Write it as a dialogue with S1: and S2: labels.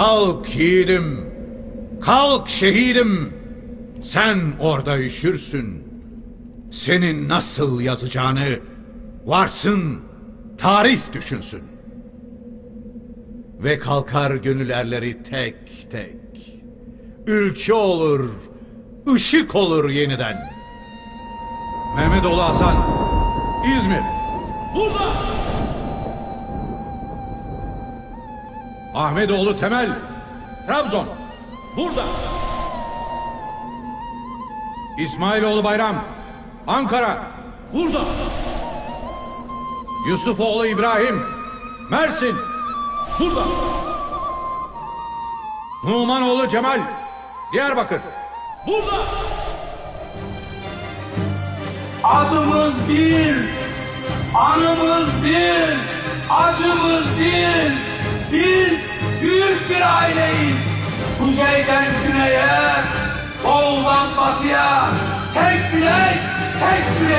S1: Kalk yiğidim. Kalk şehidim. Sen orada üşürsün. Senin nasıl yazacağını varsın tarih düşünsün. Ve kalkar gönül erleri tek tek. Ülke olur, ışık olur yeniden. Mehmetoğlu Hasan, İzmir.
S2: Burada!
S1: Ahmetoğlu Temel, Trabzon.
S2: Burada!
S1: İsmailoğlu Bayram, Ankara.
S2: Burada!
S1: Yusufoğlu İbrahim, Mersin.
S2: Burada!
S1: Numanoğlu Cemal, Diyarbakır.
S2: Burada!
S3: Adımız bir, anımız bir, acımız bir. Biz büyük bir aileyiz. Kuzeyden güneye, doğudan batıya tek bilek, tek yüreğiz.